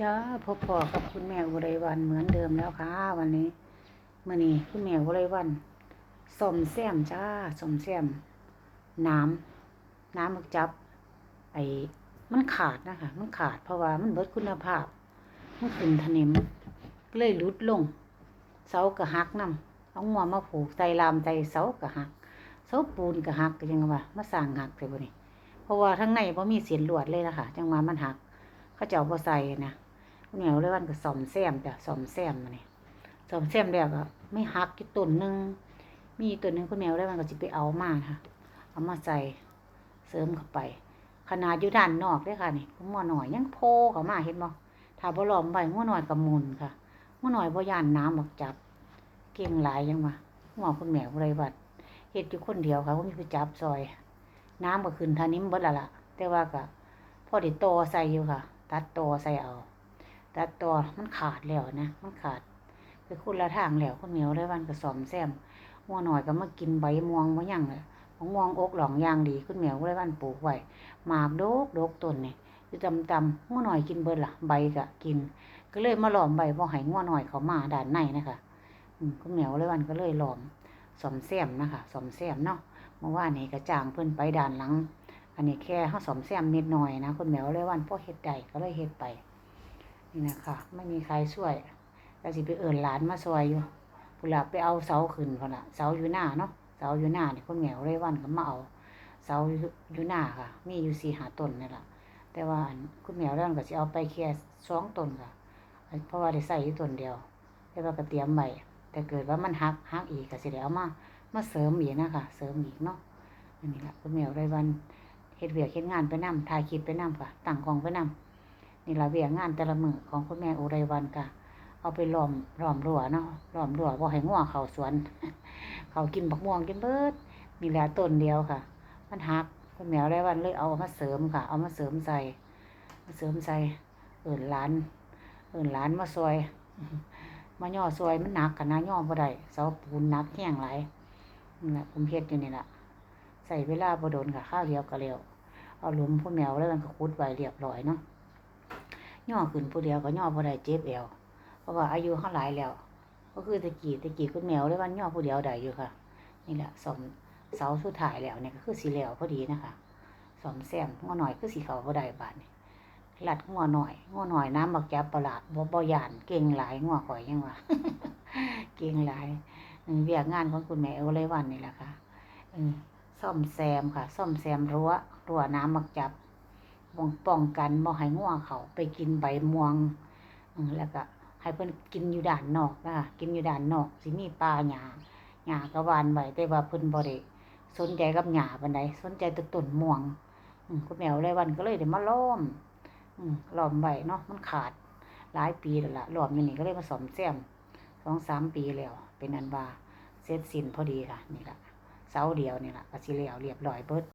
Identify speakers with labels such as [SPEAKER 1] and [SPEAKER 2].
[SPEAKER 1] จ้าพบพอกับคุณแม่อุไรวันเหมือนเดิมแล้วค่ะ วันนี้มื่อนี้คุณแม่อุไรวันสมแซมจ้าสมแซมน้ำน้ำมักจับ ไอ้มันขาดนะคะมันขาดเพราะว่ามันเบิดคุณภาพมันขึ้นถนิมเลยลุดลง เสากระหักนํเอางวมาผูกใส่ลามใจเสากระหัก เสาปูนกระหักยังว่ามาสร้างหักใส่บ่นี่เพราะว่าทั้งในบ่มีเสียนลวดเลยนะคะจังมามันหักเขาเจ้าบ่ใส่นะ คุณแม่เลยวันก็ซ่อมแซมจ้ะซ่อมแซมมาเนี่ซ่อมแซมแล้วก็ไม่หักอีกต้นหนึ่งมีต้นหนึ่งคุณแม่เลยวันก็สิไปเอามาค่ะเอามาใส่เสริมเข้าไป ขนาดอยู่ด้านนอกด้อค่ะนี่หัวหน่อยยังโผล่เข้ามาเห็นบ่ถ้าบ่ล้อมไว้หัวหน่อยก็หมุนค่ะหัวหน่อยบ่ย่านน้ำออกจับ เก่งหลายยังว่าหัวคุณแม่บ่ได้วัดเฮ็ดอยู่คนเดียวค่ะบ่มีผู้จับซอย น้ำก็ขึ้นทานิ้มเบิดละละแต่ว่าก็พอได้โตอใส่อยู่ค่ะ ตัดโตอใส่เอา ตัดตอมันขาดแล้วนะ มันขาดไปคุณละทางแล้วคุณเหนียวได้วันก็ซ่อมแซมหัวหน่อยก็มากินใบม่วงบ่ยังเลยม่วงอกหลองอย่างดีคุณเหนียวได้วันปลูกไว้หมากโดกโดกต้นนี่อยู่ตำตำๆหัวหน่อยกินเบิดล่ะใบก็กิน ก็เลยมาหลอมใบบ่ให้หัวหน่อยเขามาด้านในนะคะคุณเหนียวได้วันก็เลยหลอมซ่อมแซมนะคะซ่อมแซมเนาะเมื่อวานนี้ก็จ้างเพิ่อนไปด้านหลัง อันนี้แค่เฮาซ่อมแซมนิดหน่อยนะคุณแมวเลยวันพ่อเฮ็ดได้ก็เลยเฮ็ดไป นี่นะคะไม่มีใครช่วยก็สิไปเอิ้นหลานมาซอยอยู่พุ่นละไปเอาเสาขึ้นพุ่นละเสาอยู่หน้าเนาะเสาอยู่หน้าเนี่ยคุณแมวเลยวันก็มาเอาเสาอยู่หน้าค่ะ มีอยู่สี่หาต้นนี่แหละแต่ว่าคุณแมวเรื่องก็สิเอาไปแค่สองต้นค่ะเพราะว่าได้ใส่อยู่ต้นเดียวแต่ว่าก็เตรียมไว้แต่เกิดว่ามันหักหักอีกก็สิได้เอามามาเสริมอีกนะคะเสริมอีกเนาะอันนี้ละคุณแมวเลยวันเฮ็ดเวียกเฮ็ดงานไปนำถ่ายคลิปไปนำค่ะตั้งกองไปนำ นี่ละเวียงานแต่ละมือของคุณแม่อุไรวันค่ะ เอาไปหลอมหลอมรั้วเนาะล้อมรั้วบ่ให้งัวเขาสวน เขากินบักม่วงกินเบิดนี่แหละต้นเดียวค่ะ มันหักคุณแม่อุไรวันเลยเอามาเสริมค่ะ เอามาเสริมใส่มาเสริมใส่เอิ้นหลาน เอิ้นหลานมาซอย มาย่อซอยมันหนักกันนะย่อบ่ได้เสาปูนหนักแห้งไหลนี่แหละผมเฮ็ดอยู่นี่ละใส่เวลาบ่โดนค่ะข้าวเดียวก็เร็วเอาหลุมผู้แมวแล้วมันก็ขุดไว้เรียบร้อยเนาะ ย่อขึ้นผู้เดียวก็ย่อบ่ได้เจ็บเอวเพราะว่าอายุเฮาหลายแล้ว ก็คือตะกี้ตะกี้คุณแมวเลยว่าย่อผู้เดียวได้อยู่ค่ะ นี่แหละสมเสาสุดท้ายแล้วเนี่ยก็คือสีแล้วพอดีนะคะสมแซมงอหน่อยคือสีเขาบ่ได้บาดนี่ลัดงอหน่อยงอหน่อยน้ำบักจับประหลาดบ่บ่ย่านเก่งหลายงอข่อยยังว่าเก่งหลายอืมเวียกงานของคุณแม่เอาเลยวันนี่แหละค่ะอืมซ่อมแซมค่ะ ซ่อมแซมรั้วรั้วน้ำมักจับ ป้องป้องกันบ่ให้ง่วงเขาไปกินใบม่วงแล้วก็ให้เพิ่นกินอยู่ด้านนอกนะคะกินอยู่ด้านนอกสิมีป่าหญ้าหญ้าก็หวานไว้แต่ว่าเพิ่นบ่ได้สนใจกับหญ้าปานใดสนใจแต่ต้นม่วงอืมคุณแมวเลยวันก็เลยได้มาล้อมอืมล้อมไว้เนาะมันขาดหลายปีแล้วล่ะล้อมอยู่นี่ก็เลยมาซ่อมแซมสองสามปีแล้ว เป็นอันว่าเสร็จสิ้นพอดีค่ะนี่ล่ะเสาเดียวนี่แหละก็สิแล้วเรียบร้อยเบิด